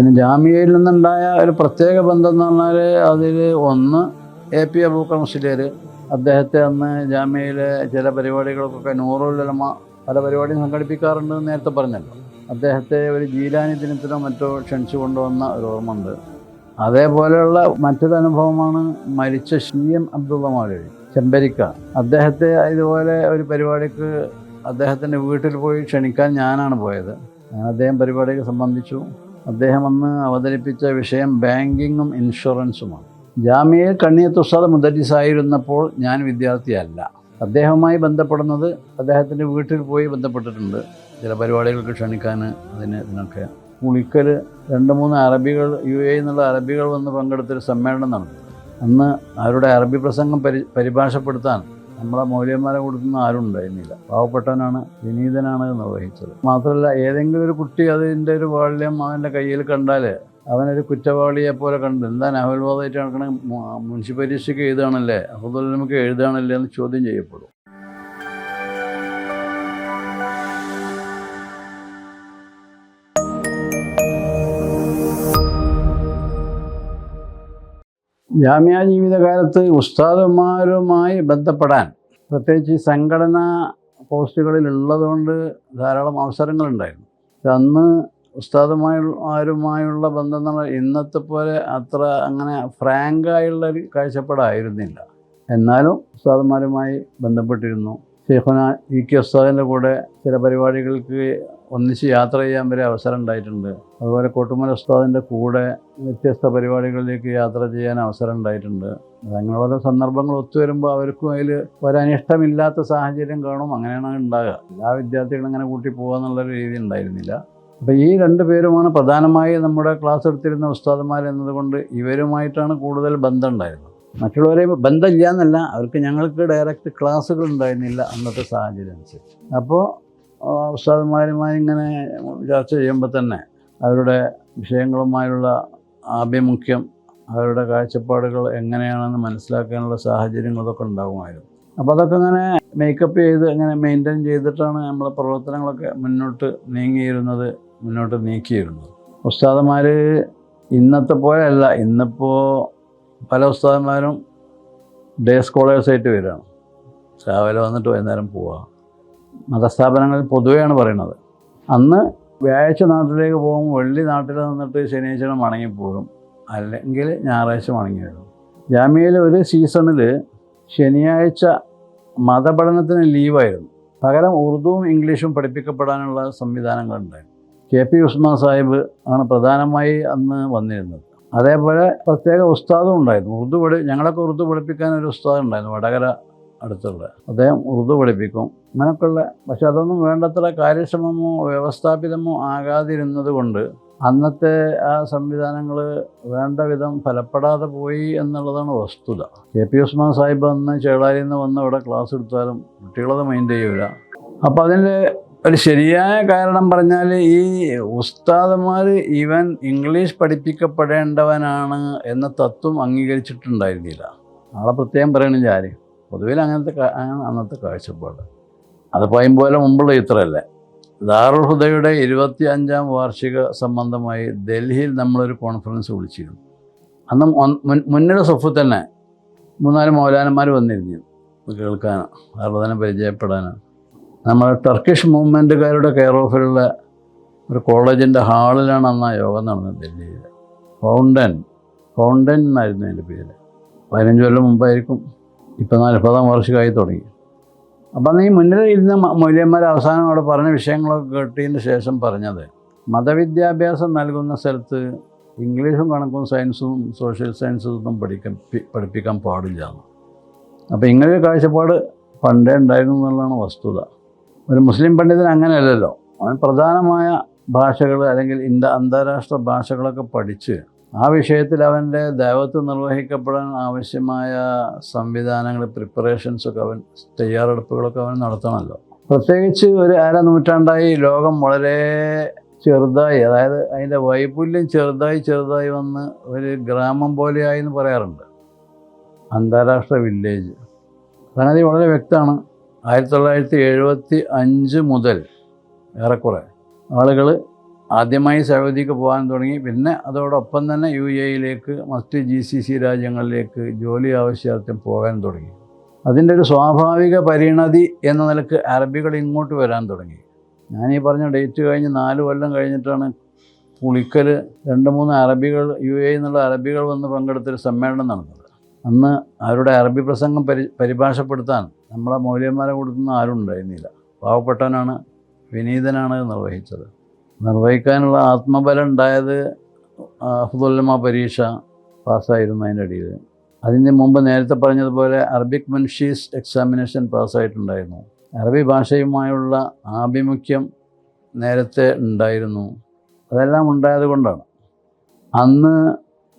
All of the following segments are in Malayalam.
പിന്നെ ജാമ്യയിൽ നിന്നുണ്ടായ ഒരു പ്രത്യേക ബന്ധം എന്ന് പറഞ്ഞാൽ അതിൽ ഒന്ന് എ പി അബൂക്കർ മുസ്ലിയർ അദ്ദേഹത്തെ അന്ന് ജാമ്യയിലെ ചില പരിപാടികൾക്കൊക്കെ നൂറുലമ പല പരിപാടിയും സംഘടിപ്പിക്കാറുണ്ട് നേരത്തെ പറഞ്ഞല്ലോ. അദ്ദേഹത്തെ ഒരു ജീലാനി ദിനത്തിനോ മറ്റോ ക്ഷണിച്ചു കൊണ്ടുവന്ന ഒരു ഓർമ്മ ഉണ്ട് അതേപോലെയുള്ള മറ്റൊരു അനുഭവമാണ് മരിച്ച ഷി എം അബ്ദുള്ള മൗലവി ചെമ്പരിക്ക. അദ്ദേഹത്തെ ഇതുപോലെ ഒരു പരിപാടിക്ക് അദ്ദേഹത്തിന്റെ വീട്ടിൽ പോയി ക്ഷണിക്കാൻ ഞാനാണ് പോയത്. ഞാൻ അദ്ദേഹം പരിപാടിക്ക് സംബന്ധിച്ചു. അദ്ദേഹം അന്ന് അവതരിപ്പിച്ച വിഷയം ബാങ്കിങ്ങും ഇൻഷുറൻസുമാണ്. ജാമ്യയിൽ കണ്ണിയത്തുസാദ് മുദരിസായിരുന്നപ്പോൾ ഞാൻ വിദ്യാർത്ഥിയല്ല. അദ്ദേഹവുമായി ബന്ധപ്പെടുന്നത് അദ്ദേഹത്തിന്റെ വീട്ടിൽ പോയി ബന്ധപ്പെട്ടിട്ടുണ്ട്. ചില പരിപാടികൾക്ക് ക്ഷണിക്കാൻ അതിന് ഇതിനൊക്കെ കുളിക്കൽ രണ്ട് മൂന്ന് അറബികൾ യു എ എന്നുള്ള അറബികൾ വന്ന് പങ്കെടുത്തൊരു സമ്മേളനം നടന്നു. അന്ന് അവരുടെ അറബി പ്രസംഗം പരി പരിഭാഷപ്പെടുത്താൻ നമ്മളെ മൗലിയന്മാരെ കൊടുക്കുന്ന ആരും ഉണ്ടായിരുന്നില്ല. പാവപ്പെട്ടവനാണ് വിനീതനാണ് നിർവഹിച്ചത്. മാത്രമല്ല ഏതെങ്കിലും ഒരു കുട്ടി അതിന്റെ ഒരു വാള്യം അവന്റെ കയ്യിൽ കണ്ടാൽ അവനൊരു കുറ്റവാളിയെ പോലെ കണ്ട് എന്താ നവൽവാദമായിട്ട് നടക്കണ മുനിസിപ്പൽ പരീക്ഷയ്ക്ക് എഴുതാണല്ലേ അപ്പോൾ നമുക്ക് എഴുതാണല്ലേ എന്ന് ചോദ്യം ചെയ്യപ്പെടും. ജാമ്യ ജീവിതകാലത്ത് ഉസ്താദന്മാരുമായി ബന്ധപ്പെടാൻ പ്രത്യേകിച്ച് ഈ സംഘടനാ പോസ്റ്റുകളിൽ ഉള്ളതുകൊണ്ട് ധാരാളം അവസരങ്ങളുണ്ടായിരുന്നു. അന്ന് ഉസ്താദന്മാരുമായുള്ള ബന്ധം എന്ന് പറഞ്ഞാൽ ഇന്നത്തെ പോലെ അത്ര അങ്ങനെ ഫ്രാങ്കായുള്ള ഒരു കാഴ്ചപ്പാടായിരുന്നില്ല. എന്നാലും ഉസ്താദന്മാരുമായി ബന്ധപ്പെട്ടിരുന്നു. ഷെയ്ഖുന ഇ കെ ഉസ്താദിന്റെ കൂടെ ചില പരിപാടികൾക്ക് ഒന്നിച്ച് യാത്ര ചെയ്യാൻ വരെ അവസരം ഉണ്ടായിട്ടുണ്ട്. അതുപോലെ കോട്ടുമല ഉസ്താദിന്റെ കൂടെ വ്യത്യസ്ത പരിപാടികളിലേക്ക് യാത്ര ചെയ്യാൻ അവസരം ഉണ്ടായിട്ടുണ്ട്. അങ്ങനെ ഓരോ സന്ദർഭങ്ങൾ ഒത്തുവരുമ്പോൾ അവർക്കും അതിൽ ഒരനിഷ്ടമില്ലാത്ത സാഹചര്യം കാണും. അങ്ങനെയാണ് ഉണ്ടാകുക എല്ലാ വിദ്യാർത്ഥികളും അങ്ങനെ കൂട്ടി പോകുക എന്നുള്ളൊരു രീതി ഉണ്ടായിരുന്നില്ല. അപ്പോൾ ഈ രണ്ട് പേരുമാണ് പ്രധാനമായി നമ്മുടെ ക്ലാസ് എടുത്തിരുന്ന ഉസ്താദന്മാർ എന്നതുകൊണ്ട് ഇവരുമായിട്ടാണ് കൂടുതൽ ബന്ധം ഉണ്ടായിരുന്നത്. മറ്റുള്ളവരെ ബന്ധമില്ല എന്നല്ല അവർക്ക് ഞങ്ങൾക്ക് ഡയറക്റ്റ് ക്ലാസ്സുകൾ ഉണ്ടായിരുന്നില്ല അന്നത്തെ സാഹചര്യം അനുസരിച്ച്. അപ്പോൾ ഉസ്താദന്മാരുമായി ഇങ്ങനെ ചർച്ച ചെയ്യുമ്പോൾ തന്നെ അവരുടെ വിഷയങ്ങളുമായുള്ള ആഭിമുഖ്യം അവരുടെ കാഴ്ചപ്പാടുകൾ എങ്ങനെയാണെന്ന് മനസ്സിലാക്കാനുള്ള സാഹചര്യങ്ങളൊക്കെ ഉണ്ടാകുമായിരുന്നു. അപ്പോൾ അതൊക്കെ ഇങ്ങനെ മേക്കപ്പ് ചെയ്ത് അങ്ങനെ മെയിന്റെയിൻ ചെയ്തിട്ടാണ് നമ്മളെ പ്രവർത്തനങ്ങളൊക്കെ മുന്നോട്ട് നീങ്ങിയിരുന്നത് മുന്നോട്ട് നീക്കിയിരുന്നത്. ഉസ്താദന്മാർ ഇന്നത്തെ പോലെയല്ല ഇന്നിപ്പോൾ പല ഉസ്താദന്മാരും ഡേ സ്കോളേഴ്സായിട്ട് വരികയാണ്. രാവിലെ വന്നിട്ട് വൈകുന്നേരം പോവുക. മതസ്ഥാപനങ്ങളിൽ പൊതുവെയാണ് പറയുന്നത് അന്ന് വ്യാഴാഴ്ച നാട്ടിലേക്ക് പോകും വെള്ളി നാട്ടിൽ നിന്നിട്ട് ശനിയാഴ്ച മടങ്ങിപ്പോകും അല്ലെങ്കിൽ ഞായറാഴ്ച മടങ്ങി വരും ജാമ്യയിൽ ഒരു സീസണിൽ ശനിയാഴ്ച മതപഠനത്തിന് ലീവായിരുന്നു. പകരം ഉറുദുവും ഇംഗ്ലീഷും പഠിപ്പിക്കപ്പെടാനുള്ള സംവിധാനങ്ങളുണ്ടായിരുന്നു കെ പി ഉസ്മാൻ സാഹിബ് ആണ് പ്രധാനമായി അന്ന് വന്നിരുന്നത്. അതേപോലെ പ്രത്യേക ഉസ്താദും ഉണ്ടായിരുന്നു. ഉറുദു പഠി ഞങ്ങളൊക്കെ ഉറുദു പഠിപ്പിക്കാൻ ഒരു ഉസ്താദ് ഉണ്ടായിരുന്നു. വടകര അടുത്തുള്ള അദ്ദേഹം ഉറുദു പഠിപ്പിക്കും. അങ്ങനെയൊക്കെയുള്ള പക്ഷെ അതൊന്നും വേണ്ടത്ര കാര്യക്ഷമമോ വ്യവസ്ഥാപിതമോ ആകാതിരുന്നത് കൊണ്ട് അന്നത്തെ ആ സംവിധാനങ്ങൾ വേണ്ട വിധം ഫലപ്പെടാതെ പോയി എന്നുള്ളതാണ് വസ്തുത. കെ പി ഉസ്മാൻ സാഹിബ് അന്ന് ചേളാരിയിൽ നിന്ന് വന്ന് ഇവിടെ ക്ലാസ് എടുത്താലും കുട്ടികളത് മൈൻഡ് ചെയ്യൂല. അപ്പോൾ അതിന്റെ ഒരു ശരിയായ കാരണം പറഞ്ഞാൽ ഈ ഉസ്താദന്മാർ ഇവൻ ഇംഗ്ലീഷ് പഠിപ്പിക്കപ്പെടേണ്ടവനാണ് എന്ന തത്വം അംഗീകരിച്ചിട്ടുണ്ടായിരുന്നില്ല. ആളെ പ്രത്യേകം പറയണില്ല ആര്. പൊതുവിൽ അങ്ങനത്തെ അന്നത്തെ കാഴ്ചപ്പാട്. അത് പോലെ മുമ്പുള്ള ചിത്രമല്ല? ദാറുൽ ഹുദയുടെ ഇരുപത്തി അഞ്ചാം വാർഷിക സംബന്ധമായി ഡൽഹിയിൽ നമ്മളൊരു കോൺഫറൻസ് വിളിച്ചിരുന്നു. അന്ന് മുന്നിലെ സൊഫ് തന്നെ മൂന്നാൽ മൗലാനന്മാർ വന്നിരുന്നു. കേൾക്കാൻ അറുപതിനെ പരിചയപ്പെടാൻ നമ്മൾ ടർക്കിഷ് മൂവ്മെന്റുകാരുടെ കെയർ ഓഫിലുള്ള ഒരു കോളേജിന്റെ ഹാളിലാണ് അന്ന് ആ യോഗം നടന്നത് ഡൽഹിയിൽ ഫൗണ്ടൻ ഫൗണ്ടൻ എന്നായിരുന്നു എന്റെ പേര്. പതിനഞ്ച് കൊല്ലം മുമ്പായിരിക്കും. ഇപ്പം നാൽപ്പതാം വർഷമായി തുടങ്ങി. അപ്പം നീ മുന്നിൽ ഇരുന്ന മൗല്യന്മാർ അവസാനം അവിടെ പറഞ്ഞ വിഷയങ്ങളൊക്കെ കേട്ടതിന് ശേഷം പറഞ്ഞത് മതവിദ്യാഭ്യാസം നൽകുന്ന സ്ഥലത്ത് ഇംഗ്ലീഷും കണക്കും സയൻസും സോഷ്യൽ സയൻസും ഒന്നും പഠിക്കാൻ പഠിപ്പിക്കാൻ പാടില്ല എന്ന്. അപ്പോൾ ഇങ്ങനെ ഒരു കാഴ്ചപ്പാട് പണ്ടേ ഉണ്ടായിരുന്നു എന്നുള്ളതാണ് വസ്തുത. ഒരു മുസ്ലിം പണ്ഡിതൻ അങ്ങനെയല്ലല്ലോ. അവൻ പ്രധാനമായ ഭാഷകൾ അല്ലെങ്കിൽ ഇന്ത്യ അന്താരാഷ്ട്ര ഭാഷകളൊക്കെ പഠിച്ച് ആ വിഷയത്തിൽ അവന്റെ ദൈവത്വം നിർവഹിക്കപ്പെടാൻ ആവശ്യമായ സംവിധാനങ്ങൾ പ്രിപ്പറേഷൻസൊക്കെ അവൻ തയ്യാറെടുപ്പുകളൊക്കെ അവൻ നടത്തണമല്ലോ. പ്രത്യേകിച്ച് ഒരു അര നൂറ്റാണ്ടായി ലോകം വളരെ ചെറുതായി അതായത് അതിന്റെ വൈപുല്യം ചെറുതായി ചെറുതായി വന്ന് ഒരു ഗ്രാമം പോലെയായി എന്ന് പറയാറുണ്ട്. അന്താരാഷ്ട്ര വില്ലേജ്. സംഗതി വളരെ വ്യക്തമാണ്. ആയിരത്തി തൊള്ളായിരത്തി എഴുപത്തി അഞ്ച് മുതൽ ഏറെക്കുറെ ആളുകൾ ആദ്യമായി സൗദിക്ക് പോകാൻ തുടങ്ങി. പിന്നെ അതോടൊപ്പം തന്നെ യു എയിലേക്ക് മറ്റ് ജി സി സി രാജ്യങ്ങളിലേക്ക് ജോലി ആവശ്യാർത്ഥം പോകാൻ തുടങ്ങി. അതിന്റെ ഒരു സ്വാഭാവിക പരിണതി എന്ന നിലയ്ക്ക് അറബികൾ ഇങ്ങോട്ട് വരാൻ തുടങ്ങി. ഞാൻ ഈ പറഞ്ഞ ഡേറ്റ് കഴിഞ്ഞ് നാല് കൊല്ലം കഴിഞ്ഞിട്ടാണ് പുളിക്കൽ രണ്ട് മൂന്ന് അറബികൾ യു എ എന്നുള്ള അറബികൾ വന്ന് പങ്കെടുത്തൊരു സമ്മേളനം നടന്നത്. അന്ന് അവരുടെ അറബി പ്രസംഗം പരി പരിഭാഷപ്പെടുത്താൻ നമ്മളെ മൗലിയന്മാരെ കൊടുത്തുനിന്ന് ആരും ഉണ്ടായിരുന്നില്ല. പാവപ്പെട്ടവനാണ് വിനീതനാണ് നിർവഹിച്ചത്. നിർവഹിക്കാനുള്ള ആത്മബലം ഉണ്ടായത് അഫ്ദുല്ലമ പരീക്ഷ പാസ്സായിരുന്നു അതിന്റെ ഇടയിൽ അതിന് മുമ്പ് നേരത്തെ പറഞ്ഞതുപോലെ അറബിക് മൻഷീസ് എക്സാമിനേഷൻ പാസ്സായിട്ടുണ്ടായിരുന്നു. അറബി ഭാഷയുമായുള്ള ആഭിമുഖ്യം നേരത്തെ ഉണ്ടായിരുന്നു. അതെല്ലാം ഉണ്ടായത് കൊണ്ടാണ്. അന്ന്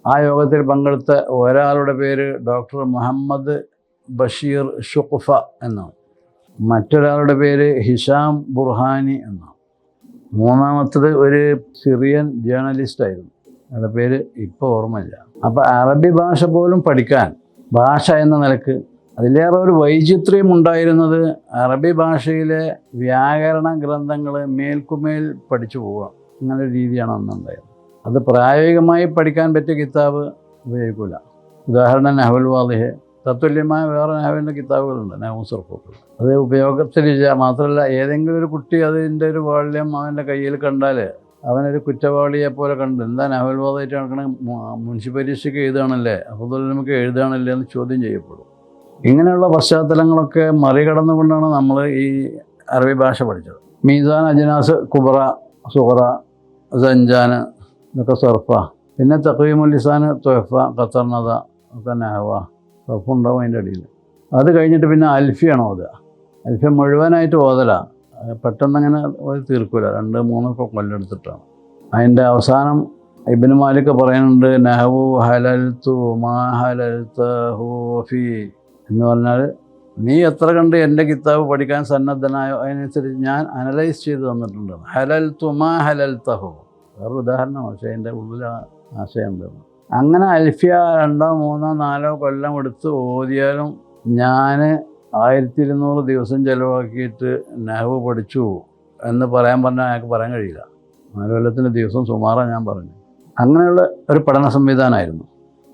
ആ യോഗത്തിൽ പങ്കെടുത്ത ഒരാളുടെ പേര് ഡോക്ടർ മുഹമ്മദ് ബഷീർ ഷുഖഫ എന്നാണ്. മറ്റൊരാളുടെ പേര് ഹിഷാം ബുർഹാനി എന്നാണ്. മൂന്നാമത്തത് ഒരു സിറിയൻ ജേർണലിസ്റ്റ് ആയിരുന്നു അയാളുടെ പേര് ഇപ്പോൾ ഓർമ്മയില്ല. അപ്പോൾ അറബി ഭാഷ പോലും പഠിക്കാൻ ഭാഷ എന്ന നിലയ്ക്ക് അതിലേറെ ഒരു വൈചിത്ര്യം ഉണ്ടായിരുന്നത് അറബി ഭാഷയിലെ വ്യാകരണ ഗ്രന്ഥങ്ങൾ മേൽക്കുമേൽ പഠിച്ചു പോവുക. അങ്ങനെ ഒരു രീതിയാണ് അന്നുണ്ടായത്. അത് പ്രായോഗികമായി പഠിക്കാൻ പറ്റിയ കിതാബ് ഉപയോഗിക്കില്ല ഉദാഹരണം നഹുൽ വാദിഹ്. തത്തുല്യമായ വേറെ നാവിന്റെ കിതാബുകളുണ്ട് നാവും സർപ്പുകൾ അത് ഉപയോഗത്തിലില്ല മാത്രമല്ല ഏതെങ്കിലും ഒരു കുട്ടി അതിന്റെ ഒരു വാള്യം അവന്റെ കയ്യിൽ കണ്ടാൽ അവനൊരു കുറ്റവാളിയെ പോലെ കണ്ട് എന്താ നഹവൽ വാദമായിട്ട് നടക്കണ മുൻസിഫ് പരീക്ഷയ്ക്ക് എഴുതുകയാണല്ലേ അപ്പോൾ നമുക്ക് എഴുതുകയാണല്ലേ എന്ന് ചോദ്യം ചെയ്യപ്പെടും. ഇങ്ങനെയുള്ള പശ്ചാത്തലങ്ങളൊക്കെ മറികടന്നുകൊണ്ടാണ് നമ്മൾ ഈ അറബി ഭാഷ പഠിച്ചത്. മീസാൻ അജനാസ് കുബറ സുഹറ സഞ്ചാൻ ഇതൊക്കെ സർഫ. പിന്നെ തഖീമുൽ ലിസാൻ തൊഹഫ ഖത്തർനദ ഒക്കെ നഹവ. സർഫുണ്ടാവും അതിന്റെ അടിയിൽ. അത് കഴിഞ്ഞിട്ട് പിന്നെ അൽഫിയാണ് ഓതുക. അൽഫി മുഴുവനായിട്ട് ഓതല. പെട്ടെന്ന് അങ്ങനെ ഓതി തീർക്കില്ല രണ്ട് മൂന്നൊക്കെ കൊല്ലെടുത്തിട്ടാണ്. അതിന്റെ അവസാനം ഇബിന് മാലിക് പറയുന്നുണ്ട് നഹവു ഹലൽത്തു മാ ഹലൽത്തഹു ഫി. എന്ന് പറഞ്ഞാൽ നീ എത്ര കണ്ട് എന്റെ കിതാബ് പഠിക്കാൻ സന്നദ്ധനായോ? അതിനനുസരിച്ച് ഞാൻ അനലൈസ് ചെയ്ത് തന്നിട്ടുണ്ട്. ഹലൽ തുമാ ഹലൽ തഹു വേറൊരു ഉദാഹരണമാണ് പക്ഷേ എന്റെ ഉള്ളിൽ ആശയം എന്താണ് അങ്ങനെ അൽഫിയ രണ്ടോ മൂന്നോ നാലോ കൊല്ലം എടുത്ത് ഓതിയാലും ഞാൻ ആയിരത്തി ഇരുന്നൂറ് ദിവസം ചിലവാക്കിയിട്ട് നഹവ് പഠിച്ചു എന്ന് പറയാൻ പറഞ്ഞാൽ അയാൾക്ക് പറയാൻ കഴിയില്ല. നാല് കൊല്ലത്തിന്റെ ദിവസം സുമാറാണ് ഞാൻ പറഞ്ഞു അങ്ങനെയുള്ള ഒരു പഠന സംവിധാനമായിരുന്നു.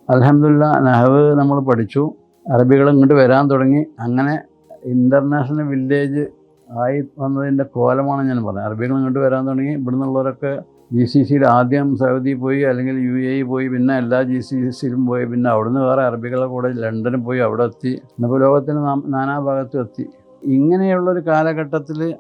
അലഹമില്ല നഹവ് നമ്മൾ പഠിച്ചു. അറബികൾ ഇങ്ങോട്ട് വരാൻ തുടങ്ങി. അങ്ങനെ ഇന്റർനാഷണൽ വില്ലേജ് ആയി വന്നതിന്റെ കോലമാണ് ഞാൻ പറഞ്ഞത്. അറബികൾ ഇങ്ങോട്ട് വരാൻ തുടങ്ങി. ഇവിടെ നിന്നുള്ളവരൊക്കെ ജി സി സിയിൽ ആദ്യം സൗദി പോയി അല്ലെങ്കിൽ യു എ പോയി പിന്നെ എല്ലാ ജി സി സിയിലും പോയി പിന്നെ അവിടുന്ന് വേറെ അറബികളുടെ കൂടെ ലണ്ടനിൽ പോയി അവിടെ എത്തി. എന്നപ്പോൾ ലോകത്തിന് നാനാഭാഗത്തും എത്തി. ഇങ്ങനെയുള്ളൊരു കാലഘട്ടത്തിൽ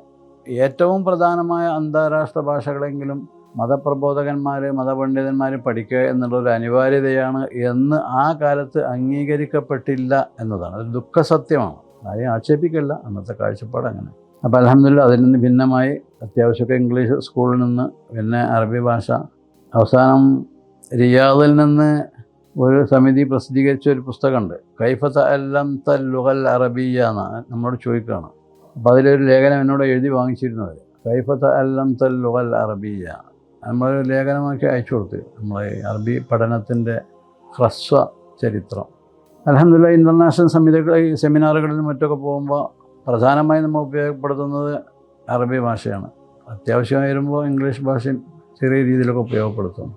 ഏറ്റവും പ്രധാനമായ അന്താരാഷ്ട്ര ഭാഷകളെങ്കിലും മതപ്രബോധകന്മാർ മതപണ്ഡിതന്മാർ പഠിക്കുക എന്നുള്ളൊരു അനിവാര്യതയാണ് എന്ന് ആ കാലത്ത് അംഗീകരിക്കപ്പെട്ടില്ല എന്നതാണ്. അത് ദുഃഖസത്യമാണ്. ആരെയും ആക്ഷേപിക്കല്ല. അന്നത്തെ കാഴ്ചപ്പാട് അങ്ങനെ. അപ്പോൾ അലഹമില്ല അതിൽ നിന്ന് ഭിന്നമായി അത്യാവശ്യമൊക്കെ ഇംഗ്ലീഷ് സ്കൂളിൽ നിന്ന് പിന്നെ അറബി ഭാഷ. അവസാനം റിയാദിൽ നിന്ന് ഒരു സമിതി പ്രസിദ്ധീകരിച്ച ഒരു പുസ്തകമുണ്ട്. കൈഫത്ത് അല്ലം തൽ ലുഹൽ അറബിയ എന്നാണ് നമ്മളോട് ചോദിക്കുകയാണ്. അപ്പോൾ അതിലൊരു ലേഖനം എന്നോട് എഴുതി വാങ്ങിച്ചിരുന്നത്. കൈഫത്ത് അല്ലം തൽ ലുഹൽ അറബിയ നമ്മളൊരു ലേഖനമാക്കി അയച്ചു കൊടുത്ത്. നമ്മളെ അറബി പഠനത്തിന്റെ ഹ്രസ്വ ചരിത്രം. അലഹമില്ല ഇന്റർനാഷണൽ സമിതികൾ സെമിനാറുകളിലും മറ്റൊക്കെ പോകുമ്പോൾ പ്രധാനമായും നമ്മൾ ഉപയോഗപ്പെടുത്തുന്നത് അറബി ഭാഷയാണ്. അത്യാവശ്യം വരുമ്പോൾ ഇംഗ്ലീഷ് ഭാഷയും ചെറിയ രീതിയിലൊക്കെ ഉപയോഗപ്പെടുത്തും.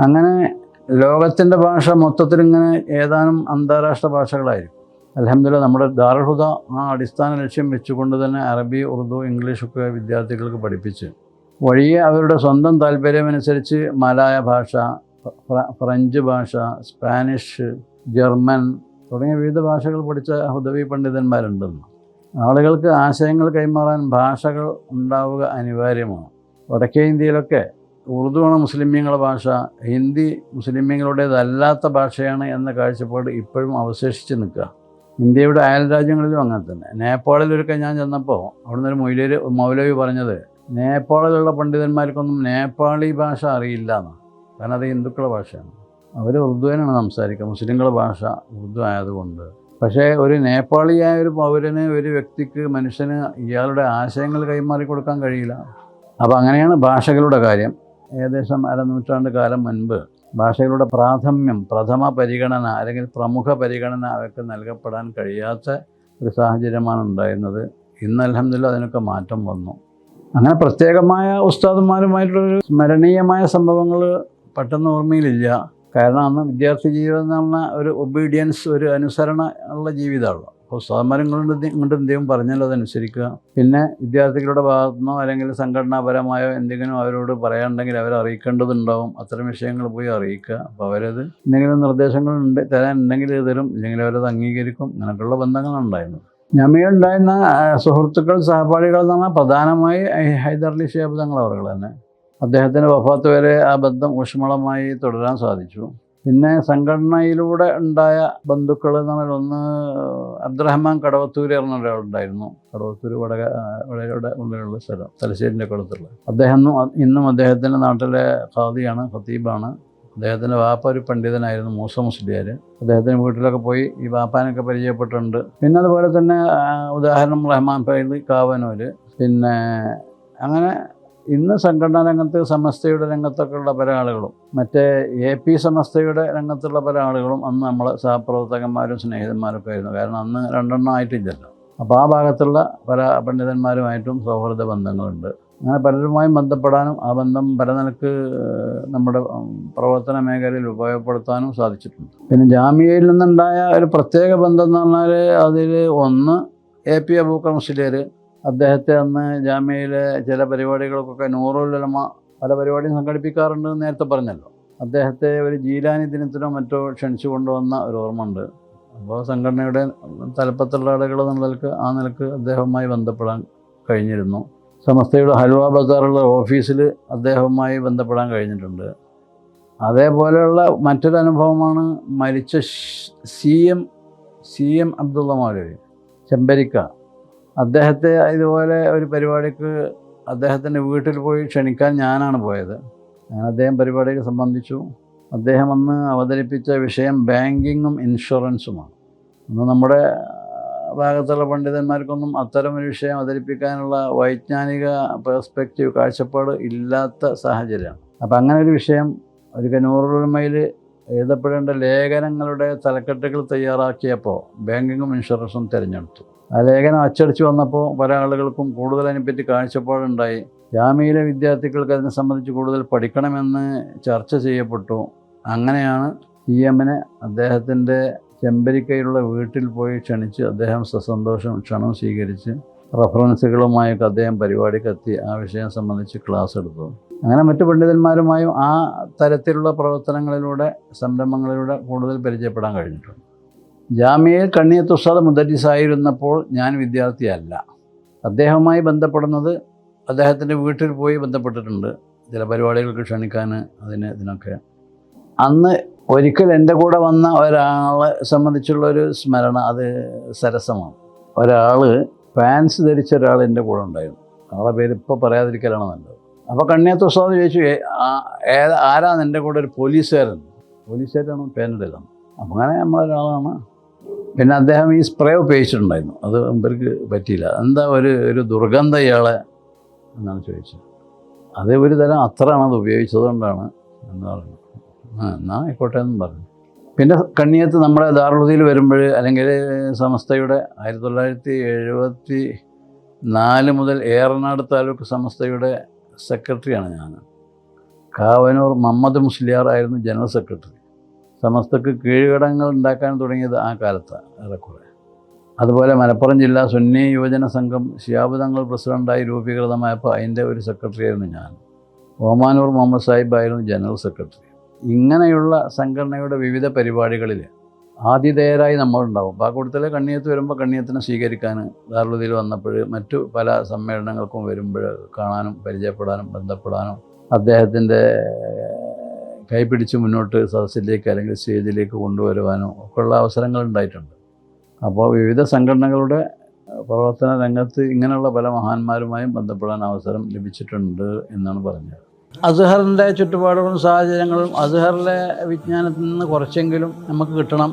അങ്ങനെ ലോകത്തിന്റെ ഭാഷ മൊത്തത്തിൽ ഇങ്ങനെ ഏതാനും അന്താരാഷ്ട്ര ഭാഷകളായിരിക്കും. അലഹമില്ല നമ്മുടെ ദാർഹുദ ആ അടിസ്ഥാന ലക്ഷ്യം വെച്ചുകൊണ്ട് തന്നെ അറബി ഉറുദു ഇംഗ്ലീഷൊക്കെ വിദ്യാർത്ഥികൾക്ക് പഠിപ്പിച്ച് വഴിയെ അവരുടെ സ്വന്തം താല്പര്യമനുസരിച്ച് മലായ ഭാഷ ഫ്രഞ്ച് ഭാഷ സ്പാനിഷ് ജർമ്മൻ തുടങ്ങിയ വിവിധ ഭാഷകൾ പഠിച്ച ഹുദവി പണ്ഡിതന്മാരുണ്ടെന്ന്. ആളുകൾക്ക് ആശയങ്ങൾ കൈമാറാൻ ഭാഷകൾ ഉണ്ടാവുക അനിവാര്യമാണ്. വടക്കേ ഇന്ത്യയിലൊക്കെ ഉറുദുവാണ് മുസ്ലിമീങ്ങളുടെ ഭാഷ ഹിന്ദി മുസ്ലിമീങ്ങളുടേതല്ലാത്ത ഭാഷയാണ് എന്ന കാഴ്ചപ്പാട് ഇപ്പോഴും അവശേഷിച്ച് നിൽക്കുക. ഇന്ത്യയുടെ അയൽ രാജ്യങ്ങളിലും അങ്ങനെ തന്നെ. നേപ്പാളിലൊരുക്കെ ഞാൻ ചെന്നപ്പോൾ അവിടുന്ന് ഒരു മൊയിലര് മൗലവി പറഞ്ഞത് നേപ്പാളിലുള്ള പണ്ഡിതന്മാർക്കൊന്നും നേപ്പാളി ഭാഷ അറിയില്ല എന്നാണ് കാരണം അത് ഹിന്ദുക്കളുടെ ഭാഷയാണ്. അവർ ഉറുദുവിനാണ് സംസാരിക്കുക. മുസ്ലിങ്ങളുടെ ഭാഷ ഉറുദു ആയതുകൊണ്ട് പക്ഷേ ഒരു നേപ്പാളിയായ ഒരു പൗരന് ഒരു വ്യക്തിക്ക് മനുഷ്യന് ഇയാളുടെ ആശയങ്ങൾ കൈമാറി കൊടുക്കാൻ കഴിയില്ല. അപ്പോൾ അങ്ങനെയാണ് ഭാഷകളുടെ കാര്യം. ഏകദേശം അരനൂറ്റാണ്ട് കാലം മുൻപ് ഭാഷകളുടെ പ്രാഥമ്യം പ്രഥമ പരിഗണന അല്ലെങ്കിൽ പ്രമുഖ പരിഗണന അവർക്ക് നൽകപ്പെടാൻ കഴിയാത്ത ഒരു സാഹചര്യമാണ് ഉണ്ടായിരുന്നത്. ഇന്ന് അലഹമില്ല അതിനൊക്കെ മാറ്റം വന്നു. അങ്ങനെ പ്രത്യേകമായ ഉസ്താദുമാരുമായിട്ടുള്ളൊരു സ്മരണീയമായ സംഭവങ്ങൾ പെട്ടെന്ന് ഓർമ്മയിലില്ല. കാരണം അന്ന് വിദ്യാർത്ഥി ജീവിതം എന്ന് പറഞ്ഞാൽ ഒരു ഒബീഡിയൻസ് ഒരു അനുസരണ ഉള്ള ജീവിതമാണ് അപ്പോൾ കൊണ്ട് ഇങ്ങോട്ട് എന്തെങ്കിലും പറഞ്ഞാലോ അതനുസരിക്കുക. പിന്നെ വിദ്യാർത്ഥികളുടെ ഭാഗത്തുനിന്നോ അല്ലെങ്കിൽ സംഘടനാപരമായോ എന്തെങ്കിലും അവരോട് പറയാനുണ്ടെങ്കിൽ അവരെ അറിയിക്കേണ്ടതുണ്ടാവും. അത്തരം വിഷയങ്ങൾ പോയി അറിയിക്കുക. അപ്പോൾ അവരത് എന്തെങ്കിലും നിർദ്ദേശങ്ങളുണ്ട് തരാനുണ്ടെങ്കിൽ തരും. ഇല്ലെങ്കിൽ അവരത് അംഗീകരിക്കും. അങ്ങനെയൊക്കെയുള്ള ബന്ധങ്ങളുണ്ടായിരുന്നു. ഞമ്മയുണ്ടായിരുന്ന ആ, സുഹൃത്തുക്കൾ സഹപാഠികൾ എന്ന് പറഞ്ഞാൽ പ്രധാനമായി ഹൈദർ ഹൈദർലി ഷേബ് തങ്ങൾ അവർ തന്നെ. അദ്ദേഹത്തിന്റെ വഫാത്ത് വരെ ആ ബന്ധം ഊഷ്മളമായി തുടരാൻ സാധിച്ചു. പിന്നെ സംഘടനയിലൂടെ ഉണ്ടായ ബന്ധുക്കൾ എന്ന് പറഞ്ഞാൽ ഒന്ന് അബ്ദുറഹ്മാൻ കടവത്തൂർ പറഞ്ഞ ഒരാളുണ്ടായിരുന്നു കടവത്തൂർ വടക വടകയുടെ ഉള്ളിലുള്ള സ്ഥലം തലശ്ശേരിന്റെ കുളത്തുള്ള അദ്ദേഹം ഇന്നും അദ്ദേഹത്തിന്റെ നാട്ടിലെ ഖാദിയാണ് ഖത്തീബാണ്. അദ്ദേഹത്തിന്റെ വാപ്പ ഒരു പണ്ഡിതനായിരുന്നു മൂസ മുസ്ലിയാർ അദ്ദേഹത്തിന്റെ വീട്ടിലൊക്കെ പോയി ഈ വാപ്പാനൊക്കെ പരിചയപ്പെട്ടിട്ടുണ്ട്. പിന്നെ അതുപോലെ തന്നെ ഉദാഹരണം റഹ്മാൻ ഫൈദ് കാവനൂർ പിന്നെ അങ്ങനെ ഇന്ന് സംഘടനാ രംഗത്ത് സമസ്തയുടെ രംഗത്തൊക്കെ ഉള്ള പല ആളുകളും മറ്റേ എ പി സമസ്തയുടെ രംഗത്തുള്ള പല ആളുകളും അന്ന് നമ്മൾ സഹപ്രവർത്തകന്മാരും സ്നേഹിതന്മാരൊക്കെ ആയിരുന്നു. കാരണം അന്ന് രണ്ടെണ്ണം ആയിട്ടില്ലല്ലോ. അപ്പോൾ ആ ഭാഗത്തുള്ള പല പണ്ഡിതന്മാരുമായിട്ടും സൗഹൃദ ബന്ധങ്ങളുണ്ട്. അങ്ങനെ പലരുമായും ബന്ധപ്പെടാനും ആ ബന്ധം പല നിലയ്ക്ക് നമ്മുടെ പ്രവർത്തന മേഖലയിൽ ഉപയോഗപ്പെടുത്താനും സാധിച്ചിട്ടുണ്ട്. പിന്നെ ജാമ്യയിൽ നിന്നുണ്ടായ ഒരു പ്രത്യേക ബന്ധം എന്ന് പറഞ്ഞാൽ അതിൽ ഒന്ന് എ പി അബൂക്കർ മുസ്ലിയർ അദ്ദേഹത്തെ അന്ന് ജാമ്യയിലെ ചില പരിപാടികൾക്കൊക്കെ നൂറുലമ പല പരിപാടിയും സംഘടിപ്പിക്കാറുണ്ട് നേരത്തെ പറഞ്ഞല്ലോ. അദ്ദേഹത്തെ ഒരു ജീലാനി ദിനത്തിനോ മറ്റോ ക്ഷണിച്ചു കൊണ്ടുവന്ന ഒരു ഓർമ്മ ഉണ്ട് അപ്പോൾ സംഘടനയുടെ തലപ്പത്തുള്ള ആളുകൾ നിലയ്ക്ക് ആ നിലയ്ക്ക് അദ്ദേഹവുമായി ബന്ധപ്പെടാൻ കഴിഞ്ഞിരുന്നു. സമസ്തയുടെ ഹൽവ ബസാറുള്ള ഓഫീസിൽ അദ്ദേഹവുമായി ബന്ധപ്പെടാൻ കഴിഞ്ഞിട്ടുണ്ട്. അതേപോലെയുള്ള മറ്റൊരു അനുഭവമാണ് മരിച്ച C M C M Abdullah Moulavi Chembarikka. അദ്ദേഹത്തെ ഇതുപോലെ ഒരു പരിപാടിക്ക് അദ്ദേഹത്തിന്റെ വീട്ടിൽ പോയി ക്ഷണിക്കാൻ ഞാനാണ് പോയത്. ഞാൻ അദ്ദേഹം പരിപാടിയിൽ സംബന്ധിച്ചു. അദ്ദേഹം അന്ന് അവതരിപ്പിച്ച വിഷയം ബാങ്കിങ്ങും ഇൻഷുറൻസുമാണ്. അന്ന് നമ്മുടെ ഭാഗത്തുള്ള പണ്ഡിതന്മാർക്കൊന്നും അത്തരം ഒരു വിഷയം അവതരിപ്പിക്കാനുള്ള വൈജ്ഞാനിക പെർസ്പെക്റ്റീവ് കാഴ്ചപ്പാട് ഇല്ലാത്ത സാഹചര്യമാണ്. അപ്പം അങ്ങനെ ഒരു വിഷയം ഒരു കനൂറുമയിൽ എഴുതപ്പെടേണ്ട ലേഖനങ്ങളുടെ തലക്കെട്ടുകൾ തയ്യാറാക്കിയപ്പോൾ ബാങ്കിങ്ങും ഇൻഷുറൻസും തിരഞ്ഞെടുത്തു. ലേഖനം അച്ചടിച്ചു വന്നപ്പോൾ പല ആളുകൾക്കും കൂടുതൽ അതിനെപ്പറ്റി കാഴ്ചപ്പാടുണ്ടായി. ജാമ്യയിലെ വിദ്യാർത്ഥികൾക്ക് അതിനെ സംബന്ധിച്ച് കൂടുതൽ പഠിക്കണമെന്ന് ചർച്ച ചെയ്യപ്പെട്ടു. അങ്ങനെയാണ് ഇ എമ്മിനെ അദ്ദേഹത്തിന്റെ ചെമ്പരിക്കയിലുള്ള വീട്ടിൽ പോയി ക്ഷണിച്ച് അദ്ദേഹം സസന്തോഷം ക്ഷണം സ്വീകരിച്ച് റഫറൻസുകളുമായൊക്കെ അദ്ദേഹം പരിപാടി പരിപാടിക്കെത്തി ആ വിഷയം സംബന്ധിച്ച് ക്ലാസ് എടുത്തു. അങ്ങനെ മറ്റു പണ്ഡിതന്മാരുമായും ആ തരത്തിലുള്ള പ്രവർത്തനങ്ങളിലൂടെ സംരംഭങ്ങളിലൂടെ കൂടുതൽ പരിചയപ്പെടാൻ കഴിഞ്ഞിട്ടുണ്ട്. ജാമ്യയിൽ കണ്ണിയത്ത് ഉസ്താദ് മുദരിസായിരുന്നപ്പോൾ ഞാൻ വിദ്യാർത്ഥിയല്ല. അദ്ദേഹവുമായി ബന്ധപ്പെടുന്നത് അദ്ദേഹത്തിന്റെ വീട്ടിൽ പോയി ബന്ധപ്പെട്ടിട്ടുണ്ട്. ചില പരിപാടികൾക്ക് ക്ഷണിക്കാൻ അതിന് ഇതിനൊക്കെ. അന്ന് ഒരിക്കൽ എന്റെ കൂടെ വന്ന ഒരാളെ സംബന്ധിച്ചുള്ള ഒരു സ്മരണ അത് സരസമാണ്. ഒരാൾ പാൻസ് ധരിച്ച ഒരാൾ എന്റെ കൂടെ ഉണ്ടായിരുന്നു. ആളെ പേര് ഇപ്പോൾ പറയാതിരിക്കലാണ് നല്ലത്. അപ്പോൾ കണ്ണിയത്ത് ഉസ്താദ് ചോദിച്ചു "ഏ, ആ- ഏതാ ആരാണ് എന്റെ കൂടെ ഒരു പോലീസുകാരൻ? പോലീസുകാരാണ് പേനഡിലാണ് അങ്ങനെ നമ്മളൊരാളാണ് പിന്നെ അദ്ദേഹം ഈ സ്പ്രേ ഉപയോഗിച്ചിട്ടുണ്ടായിരുന്നു. അത് ഇവർക്ക് പറ്റിയില്ല. എന്താ ഒരു ഒരു ദുർഗന്ധ ഇയാളെ എന്നാണ് ചോദിച്ചത്. അത് ഒരു തരം അത്രയാണ് അത് ഉപയോഗിച്ചത് കൊണ്ടാണ് എന്ന് പറഞ്ഞു. ആ എന്നാൽ ആയിക്കോട്ടെ എന്നും പറഞ്ഞു. പിന്നെ കണ്ണിയത്ത് നമ്മുടെ ദാറുദ്ദീൽ വരുമ്പോൾ അല്ലെങ്കിൽ സമസ്തയുടെ ആയിരത്തി തൊള്ളായിരത്തി എഴുപത്തി നാല് മുതൽ ഏറനാട് താലൂക്ക് സമസ്തയുടെ സെക്രട്ടറിയാണ് ഞാൻ. കാവനൂർ മുഹമ്മദ് മുസ്ലിയാർ ആയിരുന്നു ജനറൽ സെക്രട്ടറി. സമസ്തക്ക് കീഴ്ഘടകങ്ങൾ ഉണ്ടാക്കാൻ തുടങ്ങിയത് ആ കാലത്താണ് ഏറെക്കുറെ. അതുപോലെ മലപ്പുറം ജില്ലാ സുന്നി യുവജന സംഘം ശിയാബ് തങ്ങൾ പ്രസിഡന്റായി രൂപീകൃതമായപ്പോൾ അതിന്റെ ഒരു സെക്രട്ടറി ആയിരുന്നു ഞാൻ. ഓമാനൂർ മുഹമ്മദ് സാഹിബ് ആയിരുന്നു ജനറൽ സെക്രട്ടറി. ഇങ്ങനെയുള്ള സംഘടനയുടെ വിവിധ പരിപാടികളിൽ ആതിഥേയരായി നമ്മളുണ്ടാവും. പാക്കൂട്ടത്തിലെ കണ്ണിയത്ത് വരുമ്പോൾ കണ്ണിയത്തിനെ സ്വീകരിക്കാൻ ദാറുദ്ദീൽ വന്നപ്പോൾ മറ്റു പല സമ്മേളനങ്ങൾക്കും വരുമ്പോൾ കാണാനും പരിചയപ്പെടാനും ബന്ധപ്പെടാനും അദ്ദേഹത്തിന്റെ കൈപിടിച്ച് മുന്നോട്ട് സദസ്സിലേക്ക് അല്ലെങ്കിൽ സ്റ്റേജിലേക്ക് കൊണ്ടുവരുവാനോ ഒക്കെയുള്ള അവസരങ്ങൾ ഉണ്ടായിട്ടുണ്ട്. അപ്പോൾ വിവിധ സംഘടനകളുടെ പ്രവർത്തന രംഗത്ത് ഇങ്ങനെയുള്ള പല മഹാന്മാരുമായും ബന്ധപ്പെടാൻ അവസരം ലഭിച്ചിട്ടുണ്ട് എന്നാണ് പറഞ്ഞത്. അസ്ഹറിന്റെ ചുറ്റുപാടുകളും സാഹചര്യങ്ങളും അസ്ഹറിലെ വിജ്ഞാനത്തിൽ നിന്ന് കുറച്ചെങ്കിലും നമുക്ക് കിട്ടണം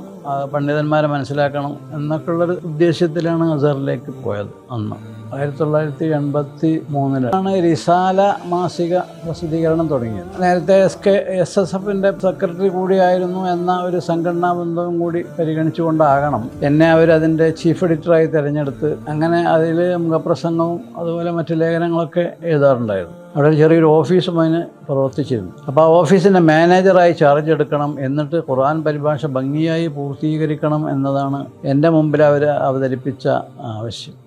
പണ്ഡിതന്മാരെ മനസ്സിലാക്കണം എന്നൊക്കെയുള്ളൊരു ഉദ്ദേശത്തിലാണ് അസ്ഹറിലേക്ക് പോയത് അന്ന്. ആയിരത്തി തൊള്ളായിരത്തി എൺപത്തി മൂന്നിലാണ് റിസാല മാസിക പ്രസിദ്ധീകരണം തുടങ്ങിയത്. നേരത്തെ എസ് കെ എസ് എസ് എഫിന്റെ സെക്രട്ടറി കൂടിയായിരുന്നു എന്ന ഒരു സംഘടനാ ബന്ധവും കൂടി പരിഗണിച്ചുകൊണ്ടാകണം. എന്നെ അവർ അതിന്റെ ചീഫ് എഡിറ്ററായി തിരഞ്ഞെടുത്ത് അങ്ങനെ അതിൽ മുഖപ്രസംഗവും അതുപോലെ മറ്റു ലേഖനങ്ങളൊക്കെ എഴുതാറുണ്ടായിരുന്നു. അവിടെ ചെറിയൊരു ഓഫീസും അതിന് പ്രവർത്തിച്ചിരുന്നു. അപ്പോൾ ആ ഓഫീസിന്റെ മാനേജറായി ചാർജ് എടുക്കണം എന്നിട്ട് ഖുർആൻ പരിഭാഷ ഭംഗിയായി പൂർത്തീകരിക്കണം എന്നതാണ് എന്റെ മുമ്പിൽ അവർ അവതരിപ്പിച്ച ആവശ്യം.